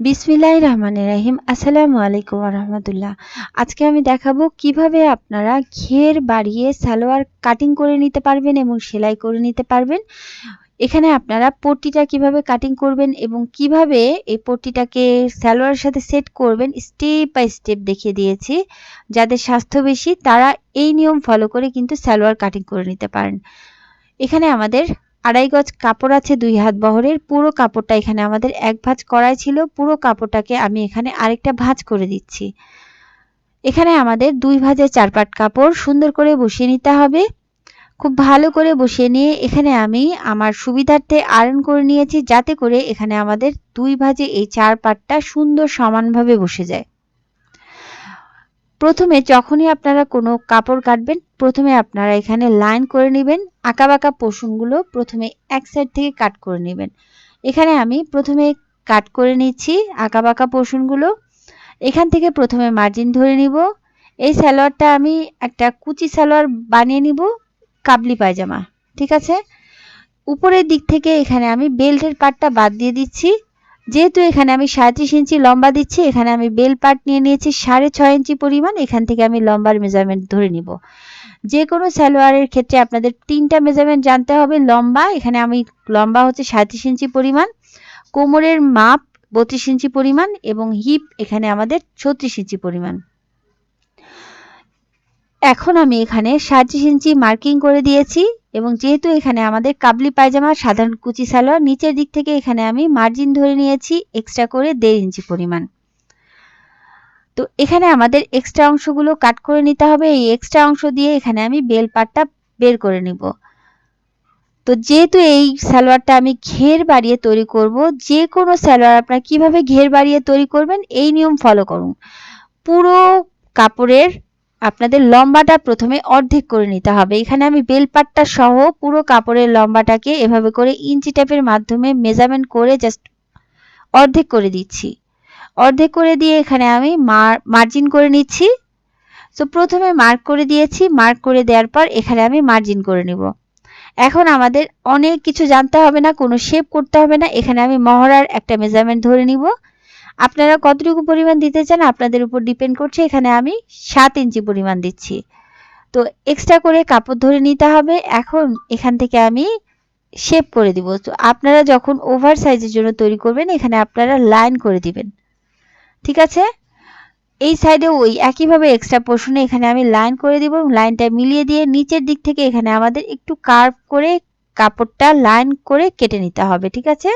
বিসমিল্লাহ রহমানির রাহিম। আসসালামু আলাইকুম রহমতুল্লাহ। আজকে আমি দেখাবো কীভাবে আপনারা ঘের বাড়িয়ে সালোয়ার কাটিং করে নিতে পারবেন এবং সেলাই করে নিতে পারবেন। এখানে আপনারা পট্টিটা কীভাবে কাটিং করবেন এবং কীভাবে এই পট্টিটাকে সালোয়ারের সাথে সেট করবেন স্টেপ বাই স্টেপ দেখিয়ে দিয়েছি। যাদের স্বাস্থ্য বেশি, তারা এই নিয়ম ফলো করে কিন্তু সালোয়ার কাটিং করে নিতে পারেন। এখানে আমাদের আড়াই গজ কাপড় আছে দুই হাত বহরের। পুরো কাপড়টা এখানে আমাদের এক ভাঁজ করাই ছিল। পুরো কাপড়টাকে আমি এখানে আরেকটা ভাঁজ করে দিচ্ছি। এখানে আমাদের দুই ভাঁজে চার পাট কাপড় সুন্দর করে বসিয়ে নিতে হবে। খুব ভালো করে বসিয়ে নিয়ে এখানে আমি আমার সুবিধার্থে আয়রন করে নিয়েছি যাতে করে এখানে আমাদের দুই ভাঁজে এই চার পাটটা সুন্দর সমানভাবে বসে যায়। প্রথমে যখনই আপনারা কোনো কাপড় কাটবেন, প্রথমে আপনারা এখানে লাইন করে নেবেন, আঁকাবাঁকা পোষণগুলো প্রথমে এক সাইড থেকে কাট করে নেবেন। এখানে আমি প্রথমে কাট করে নিচ্ছি আঁকাবাঁকা পোষণগুলো এখান থেকে প্রথমে মার্জিন ধরে নিব। এই সালোয়ারটা আমি একটা কুচি সালোয়ার বানিয়ে নিব, কাবলি পায়জামা, ঠিক আছে? উপরের দিক থেকে এখানে আমি বেল্টের পাটটা বাদ দিয়ে দিচ্ছি। যেহেতু এখানে আমি সাঁত্রিশ ইঞ্চি লম্বা দিচ্ছি, এখানে আমি বেল পাট নিয়ে নিয়েছি, সাড়ে ছয় ইঞ্চি পরিমাণ, এখান থেকে আমি লম্বার মেজারমেন্ট ধরে নিব। যে কোনো সালোয়ারের ক্ষেত্রে আপনাদের তিনটা মেজারমেন্ট জানতে হবে, লম্বা, এখানে আমি লম্বা হচ্ছে সাঁত্রিশ ইঞ্চি পরিমাণ, কোমরের মাপ বত্রিশ ইঞ্চি পরিমাণ, এবং হিপ এখানে আমাদের ছত্রিশ ইঞ্চি পরিমাণ। এখন আমি এখানে সাঁত্রিশ ইঞ্চি মার্কিং করে দিয়েছি এবং যেহেতু এখানে আমাদের কাবলি পায়জামা, সাধারণ কুচি সালোয়ার, নিচের দিক থেকে এখানে আমি মার্জিন ধরে নিয়েছি এক্সট্রা করে দেড় ইঞ্চি পরিমাণ। তো এখানে আমাদের এক্সট্রা অংশগুলো কাট করে নিতে হবে। এই এক্সট্রা অংশ দিয়ে এখানে আমি বেল পাটটা বের করে নিব। তো যেহেতু এই সালোয়ারটা আমি ঘের বাড়িয়ে তৈরি করব, যে কোনো সালোয়ার আপনারা কীভাবে ঘের বাড়িয়ে তৈরি করবেন, এই নিয়ম ফলো করুন। পুরো কাপড়ের আপনাদের লম্বাটা প্রথমে অর্ধেক করে নিতে হবে। এখানে আমি বেলপাটটা সহ পুরো কাপড়ের লম্বাটাকে এভাবে করে ইঞ্চি টেপের মাধ্যমে মেজারমেন্ট করে জাস্ট অর্ধেক করে দিচ্ছি। অর্ধেক করে দিয়ে এখানে আমি মার্জিন করে নিচ্ছি। তো প্রথমে মার্ক করে দিয়েছি। মার্ক করে দেওয়ার পর এখানে আমি মার্জিন করে নিব। এখন আমাদের অনেক কিছু জানতে হবে না, কোনো শেপ করতে হবে না। এখানে আমি মহড়ার একটা মেজারমেন্ট ধরে নিব। আপনারা কতটুকু পরিমাণ দিতে চান আপনাদের উপর ডিপেন্ড করছে, এখানে আমি সাত ইঞ্চি পরিমাণ দিচ্ছি। তো এক্সট্রা করে কাপড় ধরে নিতে হবে, এখন এখান থেকে আমি শেপ করে দিব। তো আপনারা যখন ওভার সাইজের জন্য তৈরি করবেন, এখানে আপনারা লাইন করে দিবেন। ঠিক আছে? এই সাইডে ওই একইভাবে এক্সট্রা পোর্শনে এখানে আমি লাইন করে দিব লাইনটা মিলিয়ে দিয়ে নিচের দিক থেকে এখানে আমাদের একটু কার্ভ করে কাপড়টা লাইন করে কেটে নিতে হবে, ঠিক আছে?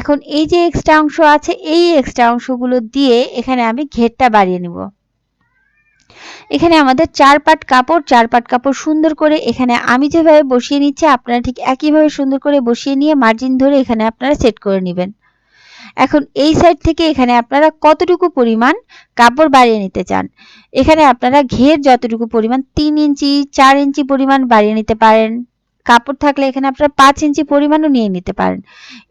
এখন এই যে এক্সট্রা অংশ আছে, এই এক্সট্রা অংশগুলো দিয়ে এখানে আমি ঘেরটা বাড়িয়ে নিব। এখানে আমাদের চার পাট কাপড়, চার পাট কাপড় সুন্দর করে এখানে আমি যেভাবে বসিয়ে নিচ্ছি, আপনারা ঠিক একইভাবে সুন্দর করে বসিয়ে নিয়ে মার্জিন ধরে এখানে আপনারা সেট করে নেবেন। এখন এই সাইড থেকে এখানে আপনারা কতটুকু পরিমাণ কাপড় বাড়িয়ে নিতে চান? এখানে আপনারা ঘের যতটুকু পরিমাণ, তিন ইঞ্চি, চার ইঞ্চি পরিমাণ বাড়িয়ে নিতে পারেন। কাপড় থাকলে এখানে আপনারা পাঁচ ইঞ্চি পরিমাণও নিয়ে নিতে পারেন।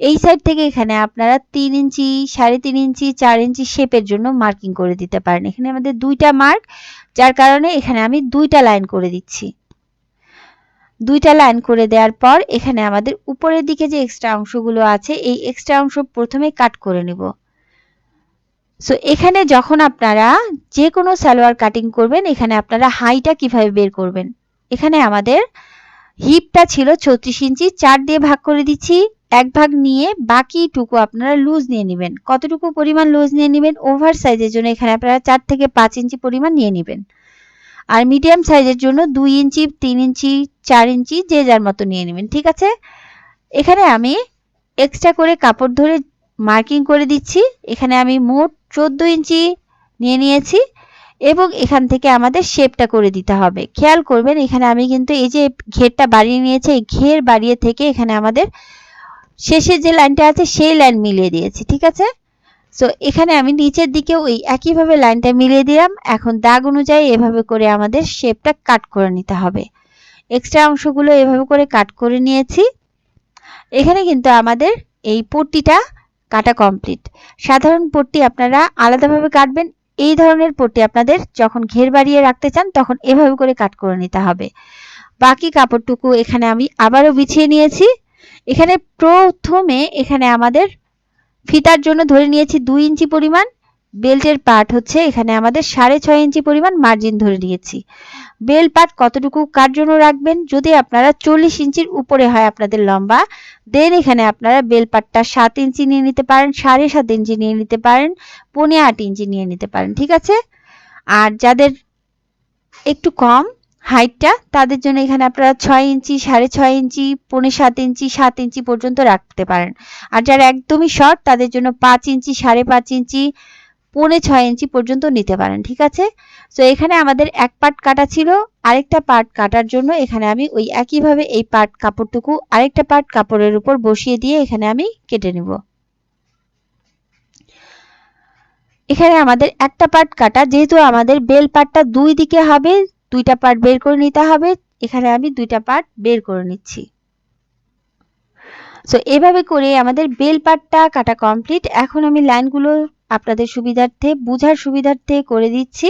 এই সাইড থেকে এখানে আপনারা তিন ইঞ্চি, সাড়ে তিন ইঞ্চি, চার ইঞ্চি শেপের জন্য মার্কিং করে দিতে পারেন। এখানে আমাদের দুইটা মার্ক যার কারণে এখানে আমি দুইটা লাইন করে দিচ্ছি। দুইটা লাইন করে দেওয়ার পর এখানে আমাদের উপরের দিকে যে এক্সট্রা অংশগুলো আছে, এই এক্সট্রা অংশ প্রথমে কাট করে নিব। সো এখানে যখন আপনারা যে কোনো সালোয়ার কাটিং করবেন, এখানে আপনারা হাইটা কীভাবে বের করবেন? এখানে আমাদের হিপটা ছিল ছত্রিশ ইঞ্চি, চার দিয়ে ভাগ করে দিচ্ছি, এক ভাগ নিয়ে বাকিটুকু আপনারা লুজ নিয়ে নেবেন। কতটুকু পরিমাণ লুজ নিয়ে নেবেন? ওভার সাইজের জন্য এখানে আপনারা চার থেকে পাঁচ ইঞ্চি পরিমাণ নিয়ে নেবেন। আর মিডিয়াম সাইজের জন্য দুই ইঞ্চি, তিন ইঞ্চি, চার ইঞ্চি, যে যার মতো নিয়ে নেবেন, ঠিক আছে? এখানে আমি এক্সট্রা করে কাপড় ধরে মার্কিং করে দিচ্ছি। এখানে আমি মোট চোদ্দ ইঞ্চি নিয়ে নিয়েছি। এবং এখান থেকে আমাদের শেপটা করে দিতে হবে। খেয়াল করবেন, এখানে আমি কিন্তু এই যে ঘেরটা বাড়িয়ে নিয়েছি, এই ঘের বাড়িয়ে থেকে এখানে আমাদের শেষের যে লাইনটা আছে, সেই লাইন মিলিয়ে দিয়েছি, ঠিক আছে? সো এখানে আমি নিচের দিকে ওই একইভাবে লাইনটা মিলিয়ে দিলাম। এখন দাগ অনুযায়ী এভাবে করে আমাদের শেপটা কাট করে নিতে হবে। এক্সট্রা অংশগুলো এভাবে করে কাট করে নিয়েছি। এখানে কিন্তু আমাদের এই পট্টিটা কাটা কমপ্লিট সাধারণ পট্টি আপনারা আলাদাভাবে কাটবেন এই ধরনের পট্টি আপনাদের যখন ঘের বাড়িয়ে রাখতে চান, তখন এভাবে করে কাট করে নিতে হবে। বাকি কাপড়টুকু এখানে আমি আবারও বিছিয়ে নিয়েছি। এখানে প্রথমে এখানে আমাদের ফিতার জন্য ধরে নিয়েছি দুই ইঞ্চি পরিমাণ। বেল্টের পার্ট হচ্ছে এখানে আমাদের সাড়ে ছয় ইঞ্চি পরিমাণ মার্জিন ধরে নিয়েছি। বেল পার্ট কতটুকু কার জন্য রাখবেন? যদি আপনারা চল্লিশ ইঞ্চির উপরে হয় আপনাদের লম্বা দেন এখানে আপনারা বেল পাটটা সাত ইঞ্চি নিয়ে নিতে পারেন, সাড়ে সাত ইঞ্চি নিয়ে নিতে পারেন, পৌনে আট ইঞ্চি নিয়ে নিতে পারেন, ঠিক আছে? আর যাদের একটু কম হাইটটা, তাদের জন্য এখানে আপনারা ছয় ইঞ্চি, সাড়ে ছয় ইঞ্চি, পৌনে সাত ইঞ্চি সাত ইঞ্চি পর্যন্ত রাখতে পারেন। আর যারা একদমই শর্ট তাদের জন্য পাঁচ ইঞ্চি, সাড়ে পাঁচ ইঞ্চি, পৌনে ছয় ইঞ্চি পর্যন্ত নিতে পারেন, ঠিক আছে? তো এখানে আমাদের এক পার্ট কাটা ছিল, আরেকটা পার্ট কাটার জন্য এখানে আমি ওই একইভাবে এই পার্ট কাপড়টুকু আরেকটা পার্ট কাপড়ের উপর বসিয়ে দিয়ে এখানে আমি কেটে নেব। এখানে আমাদের একটা পার্ট কাটা, যেহেতু আমাদের বেল পার্টটা দুই দিকে হবে, দুইটা পার্ট বের করে নিতে হবে, এখানে আমি দুইটা পার্ট বের করে নিচ্ছি। সো এভাবে করে আমাদের বেল পার্টটা কাটা কমপ্লিট। এখন আমি লাইনগুলো আপনাদের সুবিধার্থে, বুঝার সুবিধার্থে করে দিচ্ছি।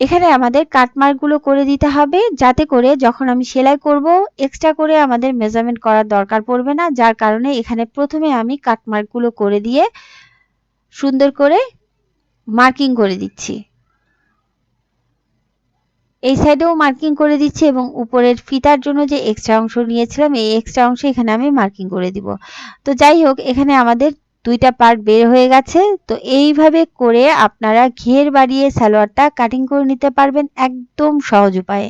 এখানে আমাদের কাটমার্কগুলো করে দিতে হবে, যাতে করে যখন আমি সেলাই করব এক্সট্রা করে আমাদের মেজারমেন্ট করার দরকার পড়বে না, যার কারণে এখানে প্রথমে আমি কাটমার্কগুলো করে দিয়ে সুন্দর করে মার্কিং করে দিচ্ছি। এই সাইডেও মার্কিং করে দিচ্ছি এবং উপরের ফিতার জন্য যে এক্সট্রা অংশ নিয়েছিলাম, এই এক্সট্রা অংশ এখানে আমি মার্কিং করে দিব। তো যাই হোক, এখানে আমাদের দুইটা পার্ট বের হয়ে গেছে। তো এইভাবে করে আপনারা ঘের বাড়িয়ে সালোয়ারটা কাটিং করে নিতে পারবেন একদম সহজ উপায়ে।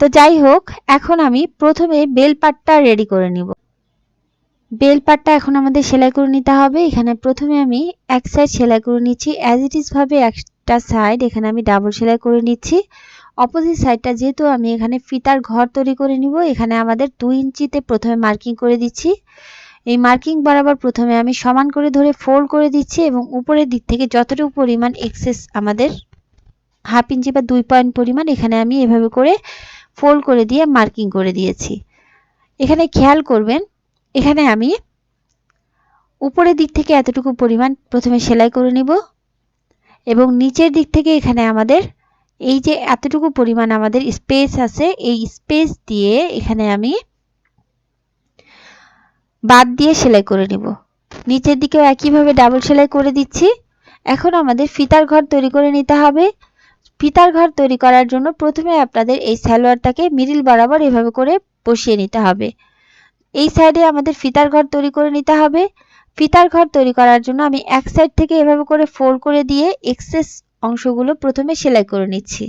তো যাই হোক, এখন আমি প্রথমে বেল পাটটা রেডি করে নিব। বেল পাটটা এখন আমাদের সেলাই করে নিতে হবে। এখানে প্রথমে আমি এক সাইড সেলাই করে নিচ্ছি। অ্যাজ ইট ইজ ভাবে একটা সাইড এখানে আমি ডাবল সেলাই করে নিচ্ছি। অপোজিট সাইডটা যেহেতু আমি এখানে ফিতার ঘর তৈরি করে নিব, এখানে আমাদের দুই ইঞ্চিতে প্রথমে মার্কিং করে দিচ্ছি। এই মার্কিং বরাবর প্রথমে আমি সমান করে ধরে ফোল্ড করে দিচ্ছি এবং উপরের দিক থেকে যতটুকু পরিমাণ এক্সেস আমাদের হাফ ইঞ্চি বা দুই পয়েন্ট পরিমাণ এখানে আমি এভাবে করে ফোল্ড করে দিয়ে মার্কিং করে দিয়েছি। এখানে খেয়াল করবেন, এখানে আমি উপরের দিক থেকে এতটুকু পরিমাণ প্রথমে সেলাই করে নিব এবং নিচের দিক থেকে এখানে আমাদের এই যে এতটুকু পরিমাণ আমাদের স্পেস আছে, এই স্পেস দিয়ে এখানে আমি বাদ দিয়ে সেলাই করে নিব। নিচের দিকেও একইভাবে ডাবল সেলাই করে দিচ্ছি। এখন আমাদের ফিতার ঘর তৈরি করে নিতে হবে। ফিতার ঘর তৈরি করার জন্য প্রথমে আপনাদের এই সালোয়ারটাকে মিডিল বরাবর এভাবে করে বসিয়ে নিতে হবে। এই সাইডে আমাদের ফিতার ঘর তৈরি করে নিতে হবে। ফিতার ঘর তৈরি করার জন্য আমি এক সাইড থেকে এভাবে করে ফোল্ড করে দিয়ে এক্সেস অংশগুলো প্রথমে সেলাই করে নিচ্ছি।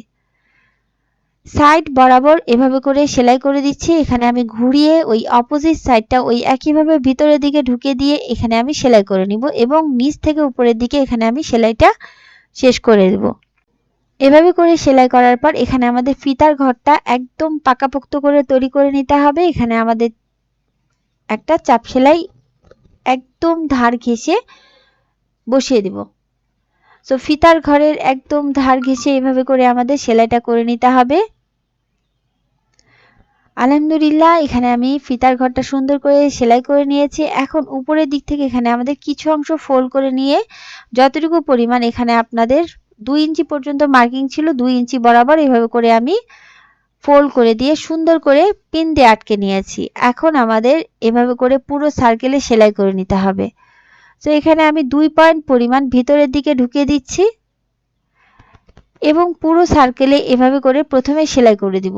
সাইড বরাবর এভাবে করে সেলাই করে দিচ্ছি। এখানে আমি ঘুরিয়ে ওই অপোজিট সাইডটা ওই একইভাবে ভিতরের দিকে ঢুকে দিয়ে এখানে আমি সেলাই করে নিব এবং নিচ থেকে উপরের দিকে এখানে আমি সেলাইটা শেষ করে দেব। এভাবে করে সেলাই করার পর এখানে আমাদের ফিতার ঘরটা একদম পাকাপোক্ত করে তৈরি করে নিতে হবে। এখানে আমাদের একটা চাপ সেলাই একদম ধার ঘেঁষে বসিয়ে দিব। সো ফিতার ঘরের একদম ধার ঘেঁষে এভাবে করে আমাদের সেলাইটা করে নিতে হবে। আলহামদুলিল্লাহ, এখানে আমি ফিতার ঘরটা সুন্দর করে সেলাই করে নিয়েছি। এখন উপরের দিক থেকে এখানে আমাদের কিছু অংশ ফোল্ড করে নিয়ে যতটুকু পরিমাণ এখানে আপনাদের দুই ইঞ্চি পর্যন্ত মার্কিং ছিল, দুই ইঞ্চি বরাবর এভাবে করে আমি ফোল্ড করে দিয়ে সুন্দর করে পিন দিয়ে আটকে নিয়েছি। এখন আমাদের এভাবে করে পুরো সার্কেলে সেলাই করে নিতে হবে। তো এখানে আমি দুই পয়েন্ট পরিমাণ ভিতরের দিকে ঢুকিয়ে দিচ্ছি এবং পুরো সার্কেলে এভাবে করে প্রথমে সেলাই করে দিব।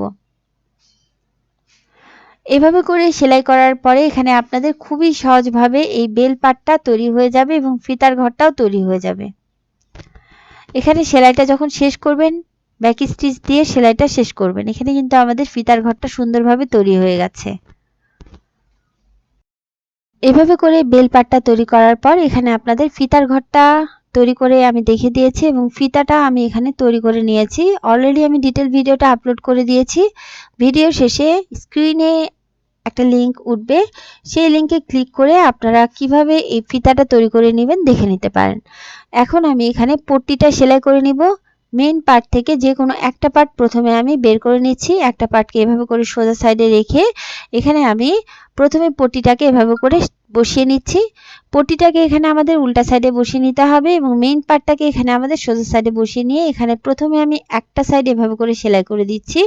এভাবে করে সেলাই করার পরে এখানে আপনাদের খুবই সহজভাবে এই বেল পাটটা তৈরি হয়ে যাবে এবং ফিতার ঘরটাও তৈরি হয়ে যাবে। এখানে সেলাইটা যখন শেষ করবেন ব্যাক স্টিচ দিয়ে সেলাইটা শেষ করবেন। এখানে কিন্তু আমাদের ফিতার ঘরটা সুন্দরভাবে তৈরি হয়ে গেছে। এভাবে করে বেল পাটটা তৈরি করার পর এখানে আপনাদের ফিতার ঘরটা তৈরি করে আমি দেখে দিয়েছি এবং ফিতাটা আমি এখানে তৈরি করে নিয়েছি। অলরেডি আমি ডিটেল ভিডিওটা আপলোড করে দিয়েছি। ভিডিও শেষে স্ক্রিনে একটা লিংক উঠবে। সেই লিংকে ক্লিক করে আপনারা কীভাবে এই ফিতাটা তৈরি করে নেবেন দেখে নিতে পারেন। এখন আমি এখানে পট্টিটা সেলাই করে নিব। মেন পার্ট থেকে যে কোনো একটা পার্ট প্রথমে আমি বের করে নিচ্ছি। একটা পার্টকে এভাবে করে সোজা সাইডে রেখে এখানে আমি প্রথমে পট্টিটাকে এভাবে করে বসিয়ে নিচ্ছি। পটিটাকে এখানে আমাদের উল্টা সাইডে বসিয়ে নিতে হবে এবং মেইন পার্টটাকে এখানে আমাদের সোজা সাইডে বসিয়ে নিয়ে এখানে প্রথমে আমি একটা সাইড এভাবে করে সেলাই করে দিচ্ছি।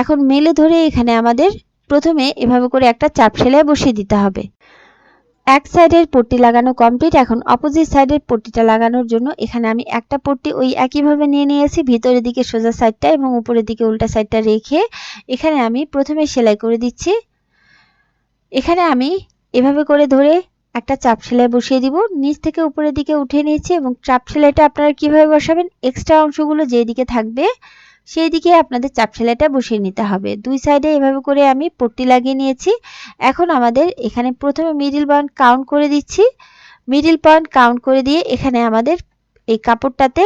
এখন মেলে ধরে এখানে আমাদের প্রথমে এভাবে করে একটা চাপ সেলাই বসিয়ে দিতে হবে। এক সাইডের পট্টি লাগানো কমপ্লিট এখন অপোজিট সাইডের পট্টিটা লাগানোর জন্য এখানে আমি একটা পট্টি ওই একইভাবে নিয়ে নিয়েছি। ভিতরের দিকে সোজা সাইডটা এবং উপরের দিকে উল্টা সাইডটা রেখে এখানে আমি প্রথমে সেলাই করে দিচ্ছি। এখানে আমি এভাবে করে ধরে একটা চাপ সেলাই বসিয়ে দিব। নিচ থেকে উপরের দিকে উঠে নিয়েছি এবং চাপ সেলাইটা আপনারা কীভাবে বসাবেন এক্সট্রা অংশগুলো যেদিকে থাকবে সেই দিকে আপনাদের চাপ সেলাইটা বসিয়ে নিতে হবে। দুই সাইডে এভাবে করে আমি পট্টি লাগিয়ে নিয়েছি। এখন আমাদের এখানে প্রথমে মিডিল পয়েন্ট কাউন্ট করে দিচ্ছি। মিডিল পয়েন্ট কাউন্ট করে দিয়ে এখানে আমাদের এই কাপড়টাতে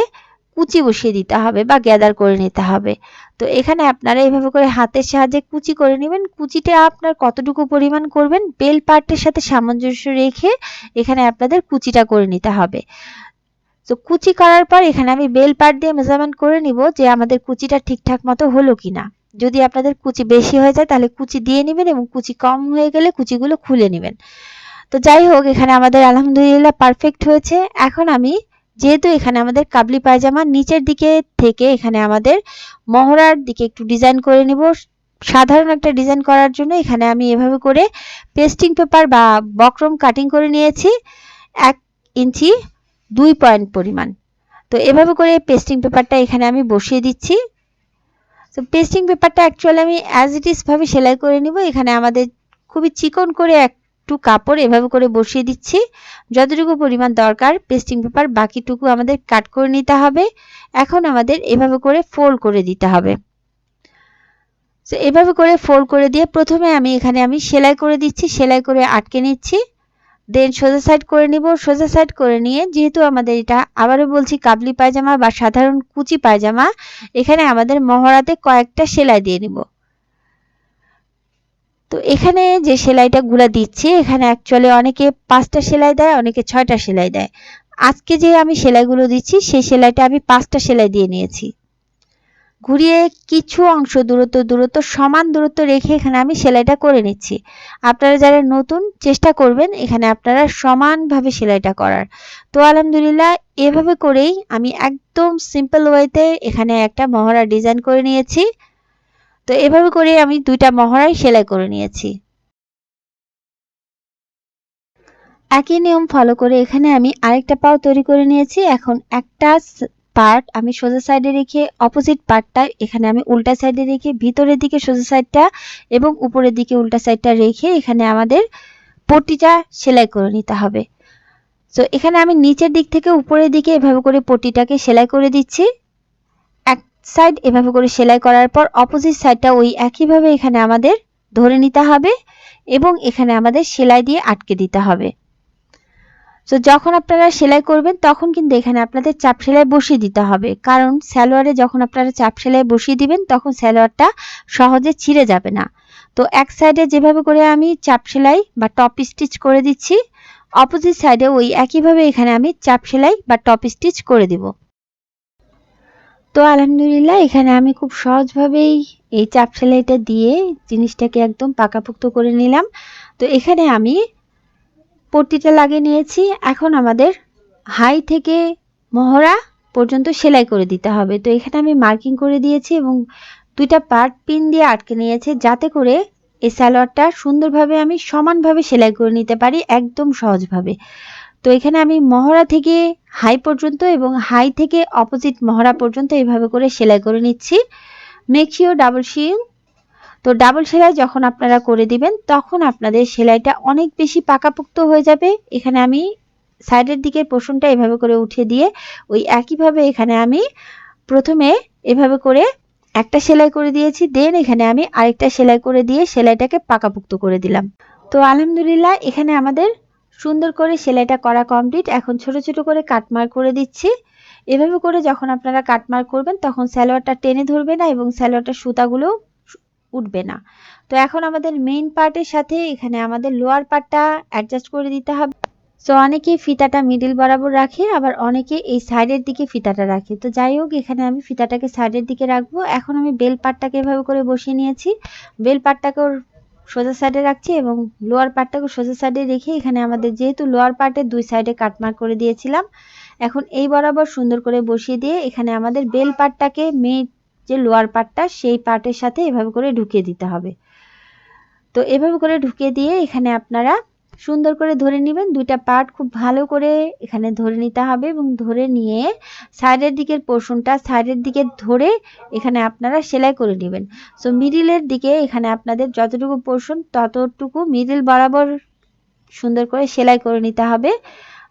কুচি বসিয়ে দিতে হবে বা গ্যাদার করে নিতে হবে। তো এখানে আপনারা এভাবে করে হাতের সাহায্যে কুচি করে নেবেন। কুচিটা আপনার কতটুকু পরিমাণ করবেন, বেল পার্টের সাথে সামঞ্জস্য রেখে এখানে আপনাদের কুচিটা করে নিতে হবে। তো কুচি করার পর এখানে আমি বেল পার্ট দিয়ে মেজারমেন্ট করে নিব যে আমাদের কুচিটা ঠিকঠাক মতো হলো কিনা। যদি আপনাদের কুচি বেশি হয়ে যায় তাহলে কুচি দিয়ে নেবেন এবং কুচি কম হয়ে গেলে কুচিগুলো খুলে নেবেন। তো যাই হোক, এখানে আমাদের আলহামদুলিল্লাহ পারফেক্ট হয়েছে। এখন আমি যেহেতু এখানে আমাদের কাবলি পায়জামা নিচের দিকে থেকে এখানে আমাদের মহড়ার দিকে একটু ডিজাইন করে নিব। সাধারণ একটা ডিজাইন করার জন্য এখানে আমি এভাবে করে পেস্টিং পেপার বা বক্রম কাটিং করে নিয়েছি, এক ইঞ্চি দুই পয়েন্ট পরিমাণ। তো এভাবে করে পেস্টিং পেপারটা এখানে আমি বসিয়ে দিচ্ছি। তো পেস্টিং পেপারটা অ্যাকচুয়ালি আমি অ্যাজ ইট ইসভাবে সেলাই করে নিব। এখানে আমাদের খুবই চিকন করে একটু কাপড় এভাবে করে বসিয়ে দিচ্ছি। যতটুকু পরিমাণ দরকার পেস্টিং পেপার বাকিটুকু আমাদের কাট করে নিতে হবে। এখন আমাদের এভাবে করে ফোল্ড করে দিতে হবে। তো এভাবে করে ফোল্ড করে দিয়ে প্রথমে আমি এখানে আমি সেলাই করে দিচ্ছি, সেলাই করে আটকে নিচ্ছি। দেন সোজা সাইড করে নিব, সোজা সাইড করে নিয়ে যেহেতু আমাদের এটা আবারও বলছি কাবলি পায়জামা বা সাধারণ কুচি পায়জামা, এখানে আমাদের মহড়াতে কয়েকটা সেলাই দিয়ে নিব। তো এখানে যে সেলাইটা গুলা দিচ্ছি, এখানে অ্যাকচুয়ালি অনেকে পাঁচটা সেলাই দেয়, অনেকে ছয়টা সেলাই দেয়। আজকে যে আমি সেলাইগুলো দিচ্ছি, সেই সেলাইটা আমি পাঁচটা সেলাই দিয়ে নিয়েছি। ঘুরিয়ে কিছু অংশ দূরত্ব দূরত্ব, সমান দূরত্ব রেখে এখানে আমি সেলাইটা করে নিচ্ছি। আপনারা যারা নতুন, চেষ্টা করবেন এখানে আপনারা সমানভাবে সেলাইটা করার। তো আলহামদুলিল্লাহ, এভাবে করেই আমি একদম সিম্পল ওয়েতে এখানে একটা মহড়া ডিজাইন করে নিয়েছি। তো এভাবে করে আমি দুইটা মহড়াই সেলাই করে নিয়েছি। একই নিয়ম ফলো করে এখানে আমি আরেকটা পাও তৈরি করে নিয়েছি। এখন একটা পার্ট আমি সোজা সাইডে রেখে অপোজিট পার্টটা এখানে আমি উল্টা সাইডে রেখে ভিতরের দিকে সোজা সাইডটা এবং উপরের দিকে উল্টা সাইডটা রেখে এখানে আমাদের পটিটা সেলাই করে নিতে হবে। তো এখানে আমি নিচের দিক থেকে উপরের দিকে এভাবে করে পটিটাকে সেলাই করে দিচ্ছি। সাইড এভাবে করে সেলাই করার পর অপোজিট সাইডটা ওই একইভাবে এখানে আমাদের ধরে নিতে হবে এবং এখানে আমাদের সেলাই দিয়ে আটকে দিতে হবে। তো যখন আপনারা সেলাই করবেন, তখন কিন্তু এখানে আপনাদের চাপ সেলাই বসিয়ে দিতে হবে। কারণ স্যালোয়ারে যখন আপনারা চাপ সেলাই বসিয়ে দিবেন, তখন স্যালোয়ারটা সহজে ছিঁড়ে যাবে না। তো, এক সাইডে যেভাবে করে আমি চাপ সেলাই বা টপ স্টিচ করে দিচ্ছি অপোজিট সাইডে ওই একইভাবে এখানে আমি চাপ সেলাই বা টপ স্টিচ করে দিব। তো আলহামদুলিল্লাহ, এখানে আমি খুব সহজভাবেই এই চাপ সেলাইটা দিয়ে জিনিসটাকে একদম পাকাপোক্ত করে নিলাম। তো এখানে আমি পট্টিটা লাগিয়ে নিয়েছি। এখন আমাদের হাই থেকে মহড়া পর্যন্ত সেলাই করে দিতে হবে। তো এখানে আমি মার্কিং করে দিয়েছি এবং দুইটা পার্ট পিন দিয়ে আটকে নিয়েছে যাতে করে এই সালোয়ারটা সুন্দরভাবে আমি সমানভাবে সেলাই করে নিতে পারি, একদম সহজভাবে। তো এখানে আমি মহড়া থেকে হাই পর্যন্ত এবং হাই থেকে অপোজিট মহড়া পর্যন্ত এইভাবে করে সেলাই করে নিচ্ছি। মেক্সিও ডাবল শিং তো ডাবল সেলাই যখন আপনারা করে দিবেন, তখন আপনাদের সেলাইটা অনেক বেশি পাকাপোক্ত হয়ে যাবে। এখানে আমি সাইডের দিকের পোষণটা এভাবে করে উঠে দিয়ে ওই একইভাবে এখানে আমি প্রথমে এভাবে করে একটা সেলাই করে দিয়েছি, দেন এখানে আমি আরেকটা সেলাই করে দিয়ে সেলাইটাকে পাকাপোক্ত করে দিলাম। তো আলহামদুলিল্লাহ, এখানে আমাদের সুন্দর করে সেলাইটা করা কমপ্লিট এখন ছোট ছোট করে কাটমার করে দিচ্ছি। এভাবে করে যখন আপনারা কাটমার করবেন, তখন স্যালোয়ারটা টেনে ধরবে না এবং স্যালোয়ারটার সুতাগুলো উঠবে না। তো এখন আমাদের মেইন পার্টের সাথে এখানে আমাদের লোয়ার পার্টটা অ্যাডজাস্ট করে দিতে হবে। সো অনেকে ফিতাটা মিডিল বরাবর রাখে, আবার অনেকে এই সাইডের দিকে ফিতাটা রাখে। তো যাই হোক, এখানে আমি ফিতাটাকে সাইডের দিকে রাখব। এখন আমি বেল পার্টটাকে এভাবে করে বসিয়ে নিয়েছি। বেল পার্টটাকেও সোজা সাইডে রাখছি এবং লোয়ার পার্টটাকে সোজা সাইডে রেখে এখানে আমাদের যেহেতু লোয়ার পার্টের দুই সাইডে কাটমার করে দিয়েছিলাম, এখন এই বরাবর সুন্দর করে বসিয়ে দিয়ে এখানে আমাদের বেল পার্টটাকে মেয়ে যে লোয়ার পার্টটা সেই পার্টের সাথে এভাবে করে ঢুকিয়ে দিতে হবে। তো এভাবে করে ঢুকিয়ে দিয়ে এখানে আপনারা সুন্দর করে ধরে নেবেন। দুইটা পার্ট খুব ভালো করে এখানে ধরে নিতে হবে এবং ধরে নিয়ে সাইডের দিকের পোর্শনটা সাইডের দিকে ধরে এখানে আপনারা সেলাই করে নেবেন। সো মিডিলের দিকে এখানে আপনাদের যতটুকু পোর্শন ততটুকু মিডিল বরাবর সুন্দর করে সেলাই করে নিতে হবে।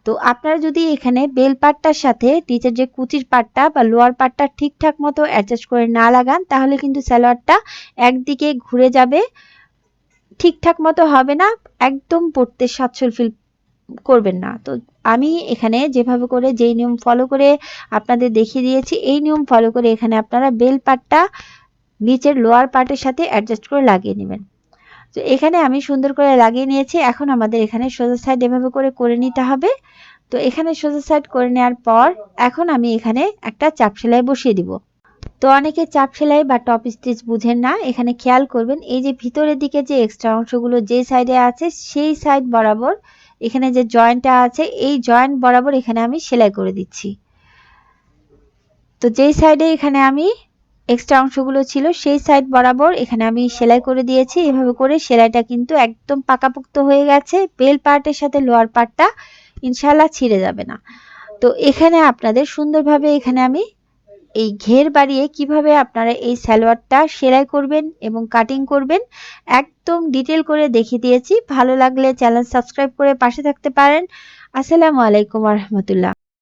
তো, আপনারা যদি এখানে বেল পাটটার সাথে নিচের যে কুচির পাটটা বা লোয়ার পাটটা ঠিকঠাক মতো অ্যাডজাস্ট করে না লাগান, তাহলে কিন্তু সালোয়ারটা একদিকে ঘুরে যাবে। ঠিকঠাক মতো হবে না, একদম পড়তে সচ্ছল ফিল করবেন না। তো আমি এখানে যেভাবে করে, যেই নিয়ম ফলো করে আপনাদের দেখিয়ে দিয়েছি, এই নিয়ম ফলো করে এখানে আপনারা বেল পাটটা নিচের লোয়ার পার্টের সাথে অ্যাডজাস্ট করে লাগিয়ে নেবেন। তো এখানে আমি সুন্দর করে লাগিয়ে নিয়েছি, এখন আমাদের এখানে সোজা সাইড এভাবে করে করে নিতে হবে। তো এখানে সোজা সাইড করে নেওয়ার পর, এখন আমি এখানে একটা চাপ সেলাই বসিয়ে দিব। তো অনেকে চাপ সেলাই বা টপ স্টিচ বুঝেন না। এখানে খেয়াল করবেন, এই যে ভিতরের দিকে যে এক্সট্রা অংশগুলো যে সাইডে আছে, সেই সাইড বরাবর এখানে যে জয়েন্টটা আছে, এই জয়েন্ট বরাবর এখানে আমি সেলাই করে দিচ্ছি। তো যেই সাইডে এখানে আমি এক্সট্রা অংশগুলো ছিল, সেই সাইড বরাবর এখানে আমি সেলাই করে দিয়েছি। এভাবে করে সেলাইটা কিন্তু একদম পাকাপোক্ত হয়ে গেছে। বেল পার্টের সাথে লোয়ার পার্টটা ইনশাল্লাহ ছিঁড়ে যাবে না। তো এখানে আপনাদের সুন্দরভাবে এখানে আমি এই ঘের বাড়িয়ে কীভাবে আপনারা এই সালোয়ারটা সেলাই করবেন এবং কাটিং করবেন, একদম ডিটেল করে দেখিয়ে দিয়েছি। ভালো লাগলে চ্যানেল সাবস্ক্রাইব করে পাশে থাকতে পারেন। আসসালামু আলাইকুম রহমতুল্লাহ।